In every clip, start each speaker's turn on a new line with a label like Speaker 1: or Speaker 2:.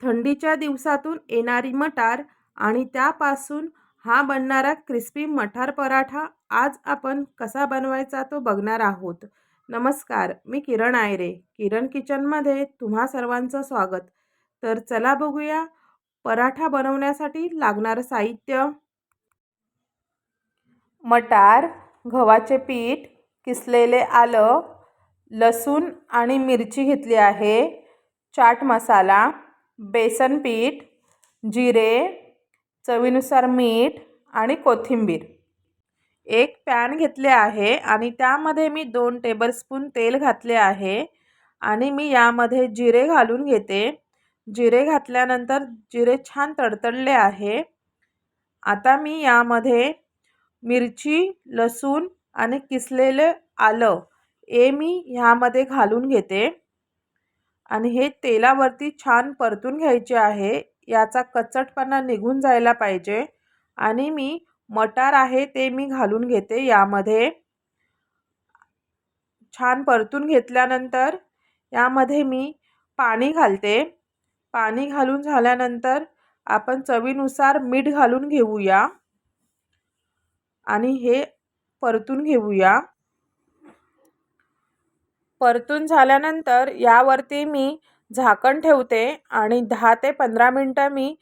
Speaker 1: थंडीच्या दिवसातून येणारी मटार आणि त्यापासून हा बनणारा क्रिस्पी मटार पराठा आज आपण कसा बनवायचा तो बघणार आहोत. नमस्कार मी किरण आयरे किरण किचनमध्ये तुम्हा सर्वांचं स्वागत. तर चला बघूया पराठा बनवण्यासाठी लागणारं साहित्य. मटार गव्हाचे पीठ किसलेले आलं लसूण आणि मिरची घेतली आहे चाट मसाला बेसन पीठ जिरे चवीनुसार मीठ आणि कोथिंबीर. एक पॅन घेतले आहे आणि त्यामध्ये मी दोन टेबलस्पून तेल घातले आहे आणि मी यामध्ये जिरे घालून घेते. जिरे घातल्यानंतर जिरे छान तडतडले आहे. आता मी यामध्ये मिरची लसूण आणि किसलेलं आलं हे मी ह्यामध्ये घालून घेते. आणि हे तेलावरती छान परतून घ्यायचे आहे. याचा कचटपणा निघून जायला पाहिजे. आणि मी मटार आहे ते मी घालून घेते यामध्ये. छान परतून घेतल्यानंतर यामध्ये मी पाणी घालते. पाणी घालून झाल्यानंतर आपण चवीनुसार मीठ घालून घेऊया. आणि हे परतून घेऊया. परतून झाल्यानंतर यावरती मी झाकण ठेवते आणि दहा ते पंधरा मिनटं मी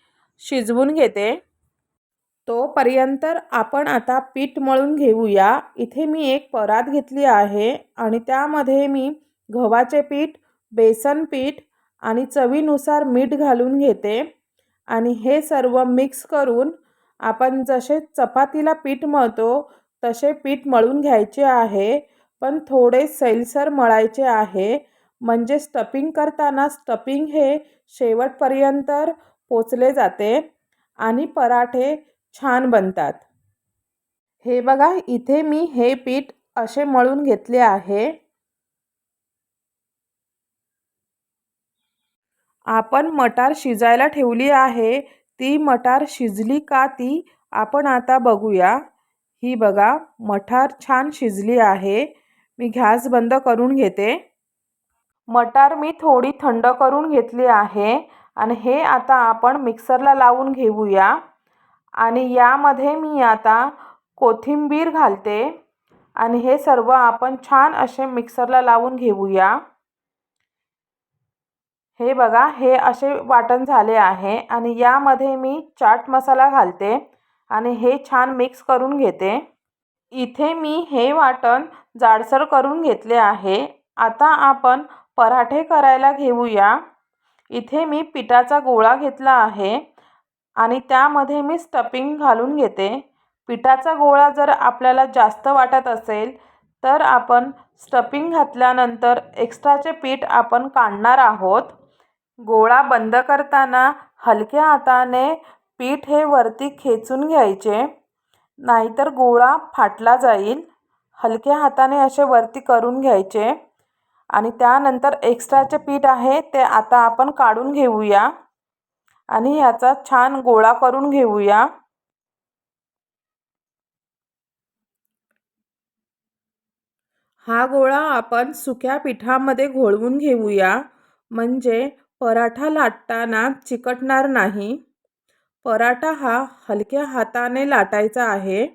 Speaker 1: शिजवून घेते. तोपर्यंत आपण आता पीठ मळून घेऊया. इथे मी एक परात घेतली आहे आणि त्यामध्ये मी गव्हाचे पीठ बेसन पीठ आणि चवीनुसार मीठ घालून घेते. आणि हे सर्व मिक्स करून आपण जसे चपातीला पीठ मळतो तसे पीठ मळून घ्यायचे आहे. पण थोडे सैलसर मळायचे आहे. म्हणजे स्टपिंग करताना स्टपिंग हे शेवटपर्यंत पोचले जाते आणि पराठे छान बनतात. हे बघा इथे मी हे पीठ असे मळून घेतले आहे. आपण मटार शिजायला ठेवली आहे. ती मटार शिजली का ती आपण आता बघूया. ही बघा मटार छान शिजली आहे. मी गॅस बंद करून घेते. मटार मी थोडी थंड करून घेतली आहे आणि हे आता आपण मिक्सरला लावून घेऊया. आणि यामध्ये मी आता कोथिंबीर घालते. आणि हे सर्व आपण छान असे मिक्सरला लावून घेऊया. हे बघा हे असे वाटण झाले आहे. आणि यामध्ये मी चाट मसाला घालते. आणि हे छान मिक्स करून घेते. इथे मी हे वाटण जाडसर करून घेतले आहे. आता आपण पराठे करायला घेऊया. इथे मी पिठाचा गोळा घेतला आहे आणि त्यामध्ये मी स्टपिंग घालून घेते. पिठाचा गोळा जर आपल्याला जास्त वाटत असेल तर आपण स्टपिंग घातल्यानंतर एक्स्ट्राचे पीठ आपण काढणार आहोत. गोळा बंद करताना हलक्या हाताने पीठ हे वरती खेचून घ्यायचे. नाहीतर गोळा फाटला जाईल. हलक्या हाताने असे वरती करून घ्यायचे. आणि त्यानंतर एक्स्ट्राचे पीठ आहे ते आता आपण काढून घेऊया. आणि ह्याचा छान गोळा करून घेऊया. हा गोळा आपण सुक्या पिठामध्ये घोळवून घेऊया. म्हणजे पराठा लाटताना चिकटणार नाही. पराठा हा हलक्या हाताने लाटायचा आहे.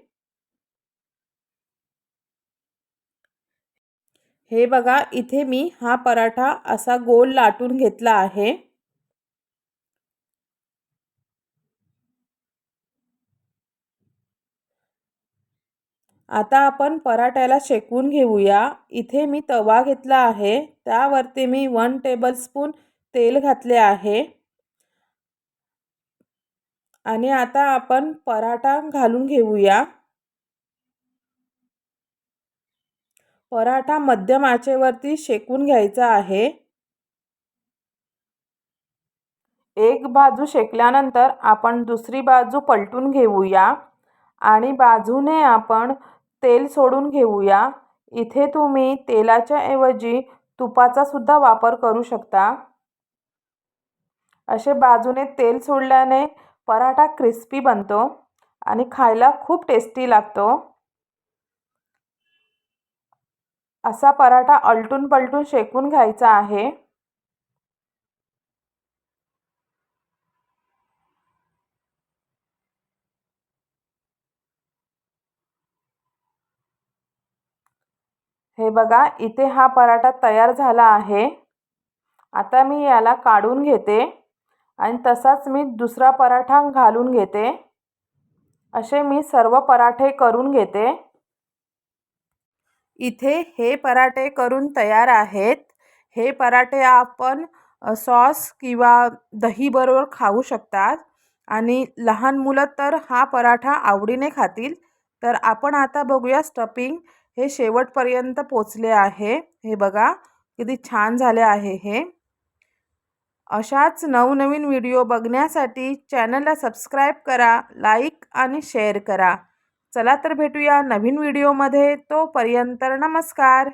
Speaker 1: हे बघा इथे मी हा पराठा असा गोल लाटून घेतला आहे. आता आपण पराठ्याला शेकवून घेऊया. इथे मी तवा घेतला आहे. त्यावरती मी वन टेबलस्पून तेल घातले आहे. आणि आता आपण पराठा घालून घेऊया. पराठा मध्यम आचेवरती शेकून घ्यायचा आहे. एक बाजू शेकल्यानंतर आपण दुसरी बाजू पलटून घेऊया आणि बाजूने आपण तेल सोडून घेऊया. इथे तुम्ही तेलाच्या ऐवजी तुपाचा सुद्धा वापर करू शकता. असे बाजूने तेल सोडल्याने पराठा क्रिस्पी बनतो आणि खायला खूप टेस्टी लागतो. असा पराठा अलटून पलटून शेकून घ्यायचा आहे. हे बघा इथे हा पराठा तयार झाला आहे. आता मी याला काढून घेते. आणि तसाच मी दुसरा पराठा घालून घेते. असे मी सर्व पराठे करून घेते. इथे हे पराठे करून तयार आहेत. हे पराठे आपण सॉस किंवा दहीबरोबर खाऊ शकतात. आणि लहान मुलं तर हा पराठा आवडीने खातील. तर आपण आता बघूया स्टफिंग हे शेवटपर्यंत पोचले आहे. हे बघा किती छान झाले आहे हे. अशाच नवनवीन व्हिडिओ बघण्यासाठी चॅनलला सबस्क्राईब करा लाईक आणि शेअर करा. चला तर भेटूया नवीन व्हिडिओमध्ये. तोपर्यंत नमस्कार.